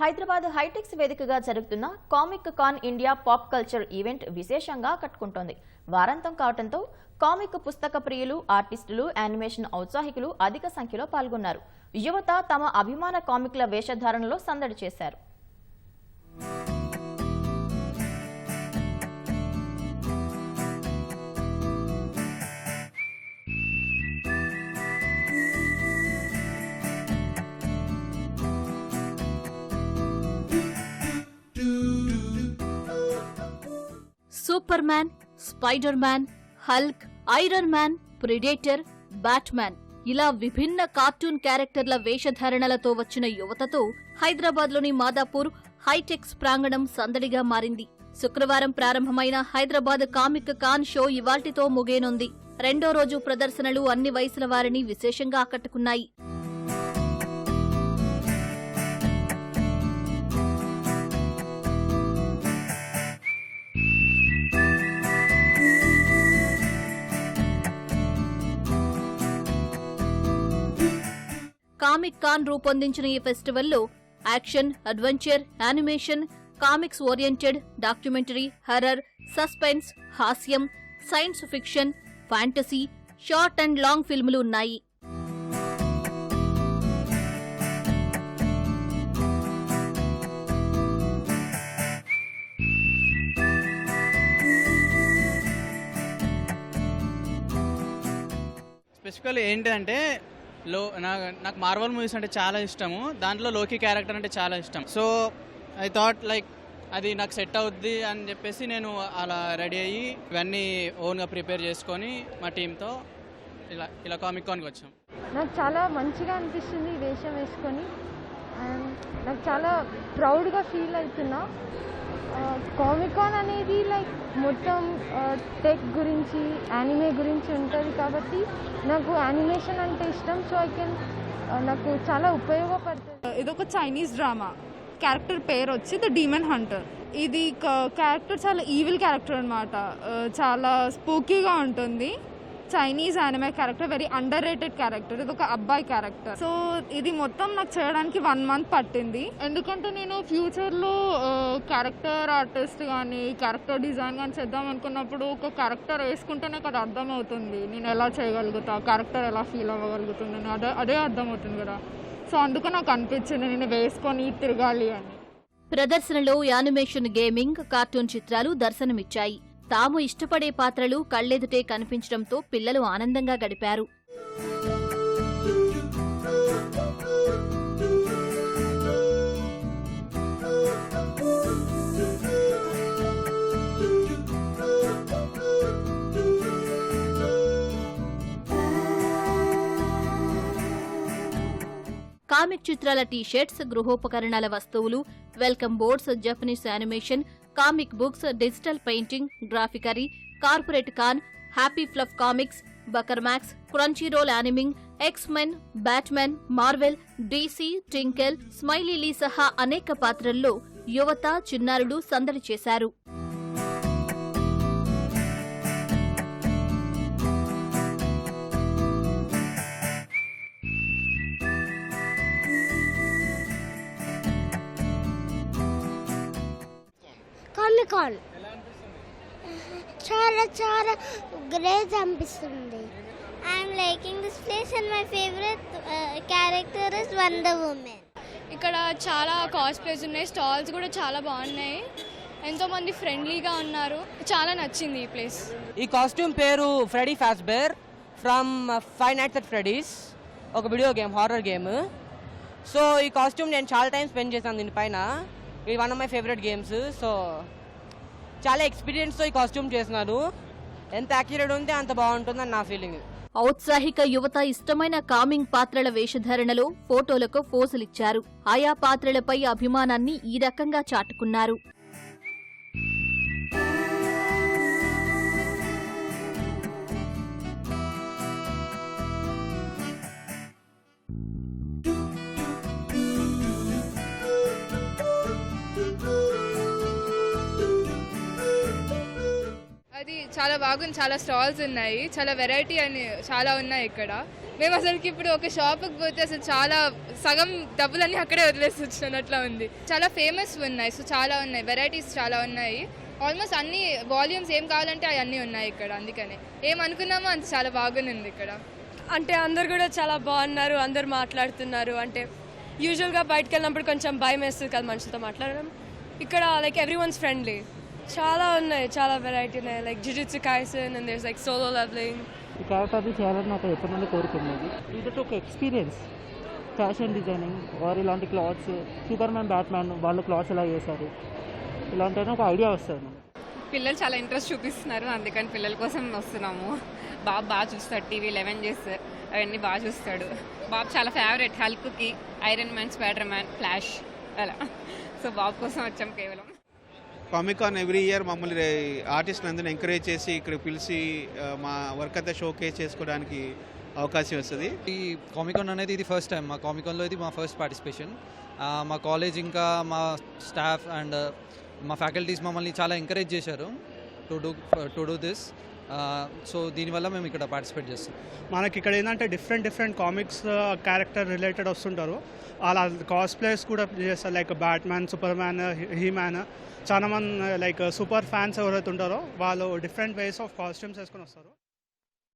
హైదరాబాద్ హైటెక్స్ వేదికగా జరుగుతున్న comic con India pop culture event విశేషంగా కట్టుకుంటోంది. వారాంతం కావడంతో కామిక్ పుస్తక ప్రియులు ఆర్టిస్టులు యానిమేషన్ ఔత్సాహికులు అధిక సంఖ్యలో పాల్గొన్నారు. యువత తమ అభిమాన కామిక్ల వేషధారణలో సందడి చేశారు. Superman Spiderman Hulk Iron Man Predator Batman ఇలా విభిన్న కార్టూన్ క్యారెక్టర్ల వేషధారణలతో వచ్చిన యువతతో హైదరాబాద్లోని మాదాపూర్ హైటెక్స్ ప్రాంగణం సందడిగా మారింది. శుక్రవారం ప్రారంభమైన హైదరాబాద్ కామిక్ కాన్ షో ఇవాల్టితో ముగేనుంది రెండో రోజు ప్రదర్శనలు అన్ని వయసుల వారిని విశేషంగా ఆకట్టుకున్నాయి. కామిక్ కాన్ రూపొందించిన ఈ ఫెస్టివల్లో action adventure animation comics oriented documentary horror suspense హాస్యం science fiction fantasy short and long ఫిల్ములు ఉన్నాయి. స్పెసిఫికల్ ఏంటంటే లో నాకు మార్వల్ మూవీస్ అంటే చాలా ఇష్టము. దాంట్లో లోకి క్యారెక్టర్ అంటే చాలా ఇష్టం. సో ఐ థాట్ లైక్ అది నాకు సెట్ అవుద్ది అని చెప్పేసి నేను అలా రెడీ అయ్యి ఇవన్నీ ఓన్గా ప్రిపేర్ చేసుకొని మా టీంతో ఇలా ఇలా కామిక్ కాన్కి వచ్చాం. నాకు చాలా మంచిగా అనిపిస్తుంది ఈ వేషం వేసుకొని. అండ్ నాకు చాలా ప్రౌడ్గా ఫీల్ అవుతున్నా. Uh, కామికాన్ అనేది లైక్ మొత్తం uh, టెక్ గురించి యానిమే గురించి ఉంటుంది కాబట్టి నాకు యానిమేషన్ అంటే ఇష్టం. సో ఐ కెన్ నాకు చాలా ఉపయోగపడుతుంది. ఇది ఒక చైనీస్ డ్రామా క్యారెక్టర్ పేరు వచ్చి ద డీమన్ హంటర్ ఇది క్యారెక్టర్ చాలా ఈవిల్ క్యారెక్టర్ అనమాట చాలా స్పూకీగా ఉంటుంది. Chinese anime character very underrated character ఇది ఒక అబ్బాయి క్యారెక్టర్ సో ఇది మొత్తం నాకు చేయడానికి వన్ మంత్ పట్టింది. ఎందుకంటే నేను ఫ్యూచర్లో క్యారెక్టర్ ఆర్టిస్ట్ కానీ క్యారెక్టర్ డిజైన్ కానీ చేద్దాం అనుకున్నప్పుడు ఒక క్యారెక్టర్ వేసుకుంటేనే కదా అది అర్థమవుతుంది. నేను ఎలా చేయగలుగుతా క్యారెక్టర్ ఎలా ఫీల్ అవ్వగలుగుతుంది అదే అదే అర్థమవుతుంది కదా. సో అందుకు నాకు అనిపించింది నేను వేసుకొని తిరగాలి అని. ప్రదర్శనలో యానిమేషన్ గేమింగ్ కార్టూన్ చిత్రాలు దర్శనమిచ్చాయి. తాము ఇష్టపడే పాత్రలు కళ్ళెదుటే కనిపించడంతో పిల్లలు ఆనందంగా గడిపారు. కామిక్ చిత్రాల టీషర్ట్స్ గృహోపకరణాల వస్తువులు welcome boards Japanese animation comic books digital painting గ్రాఫికరీ corporate con happy fluff comics బకర్మాక్స్ Crunchyroll యానిమింగ్ X Men Batman Marvel DC Tinkle స్మైలీలీ సహా అనేక పాత్రల్లో యువత చిన్నారులు సందడి చేశారు. కామికాన్ చాలా చాలా గ్రేట్ అనిపిస్తుంది. I'm liking this place and my favourite character is Wonder Woman ఇక్కడ చాలా కాస్ప్లేస్ ఉన్నాయి స్టాల్స్ కూడా చాలా బాగున్నాయి. ఎంతోమంది ఫ్రెండ్లీగా ఉన్నారు. చాలా నచ్చింది ఈ ప్లేస్ ఈ కాస్ట్యూమ్ పేరు Freddy Fazbear from Five Nights at Freddy's ఒక video game horror game so ఈ కాస్ట్యూమ్ నేను చాలా టైం స్పెండ్ చేశాను దీనిపైన. ఇది one of my favourite games so చాలా ఎక్స్పీరియన్స్తో ఈ కాస్ట్యూమ్ చేస్తున్నారు ఎంత యాక్యురేట్ ఉంటే అంత బాగుంటుందని నా ఫీలింగ్ ఔత్సాహిక యువత ఇష్టమైన కామింగ్ పాత్రల వేషధారణలో ఫోటోలకు ఫోజులిచ్చారు. ఆయా పాత్రలపై అభిమానాన్ని ఈ రకంగా చాటుకున్నారు. చాలా బాగుంది చాలా స్టాల్స్ ఉన్నాయి చాలా వెరైటీ అని చాలా ఉన్నాయి ఇక్కడ. మేము అసలుకి ఇప్పుడు ఒక షాప్కి పోతే అసలు చాలా సగం డబ్బులన్నీ అక్కడే వదిలేసి వచ్చినట్లా ఉంది. చాలా ఫేమస్ ఉన్నాయి సో చాలా ఉన్నాయి వెరైటీస్ చాలా ఉన్నాయి. ఆల్మోస్ట్ అన్ని వాల్యూమ్స్ ఏం కావాలంటే అవి అన్నీ ఉన్నాయి ఇక్కడ అందుకనే. ఏం అనుకున్నామో అంత చాలా బాగుంది ఇక్కడ. అంటే అందరు కూడా చాలా బాగున్నారు అందరు మాట్లాడుతున్నారు. అంటే యూజువల్గా బయటకు వెళ్ళినప్పుడు కొంచెం భయం వేస్తుంది కదా మనుషులతో మాట్లాడడం. ఇక్కడ లైక్ ఎవ్రీ వన్స్ ఫ్రెండ్లీ చాలా ఉన్నాయి చాలా వెరైటీ ఉన్నాయి. లైక్ జిజిట్స్ కాయసన్ and there's like Solo Leveling ఈ క్యారెక్టర్ని చేయాలని నాకు ఎప్పటి నుండి కోరుకున్నది ఇది ఒక ఎక్స్పీరియన్స్ ఫ్యాషన్ డిజైనింగ్ వారు ఇలాంటి క్లాత్స్ సూపర్ మ్యాన్ బ్యాట్మ్యాన్ వాళ్ళు క్లాత్స్ ఎలా చేశారు? ఇలాంటి ఒక ఐడియా వస్తుంది. పిల్లలు చాలా ఇంట్రెస్ట్ చూపిస్తున్నారు అందుకని పిల్లల కోసం వస్తున్నాము. బాబు బాగా చూస్తాడు టీవీ లెవెన్ చేస్తే అవన్నీ బాగా చూస్తాడు. బాబు చాలా ఫేవరెట్ హల్క్కి Iron Man Spiderman Flash అలా. సో బాబు కోసం వచ్చాం కేవలం. కామికాన్ ఎవ్రీ ఇయర్ మమ్మల్ని ఆర్టిస్ట్ అందరిని ఎంకరేజ్ చేసి ఇక్కడ పిలిచి మా వర్క్ అంతా షోకేస్ చేసుకోవడానికి అవకాశం వస్తుంది ఈ కామికాన్ అనేది ఇది ఫస్ట్ టైం మా కామికాన్లో ఇది మా ఫస్ట్ పార్టిసిపేషన్ మా కాలేజ్ ఇంకా మా స్టాఫ్ అండ్ మా ఫ్యాకల్టీస్ మమ్మల్ని చాలా ఎంకరేజ్ చేశారు to do to do this so దీనివల్ల మేము ఇక్కడ పార్టిసిపేట్ చేస్తాం. మనకి ఇక్కడ ఏంటంటే different different comics character related వస్తుంటారు. అలా కాస్ ప్లేస్ కూడా చేస్తారు like Batman Superman He-Man చాలా మంది లైక్ సూపర్ ఫ్యాన్స్ ఎవరైతే ఉంటారో వాళ్ళు డిఫరెంట్ వేస్ ఆఫ్ కాస్ట్యూమ్స్ వేసుకొని వస్తారు.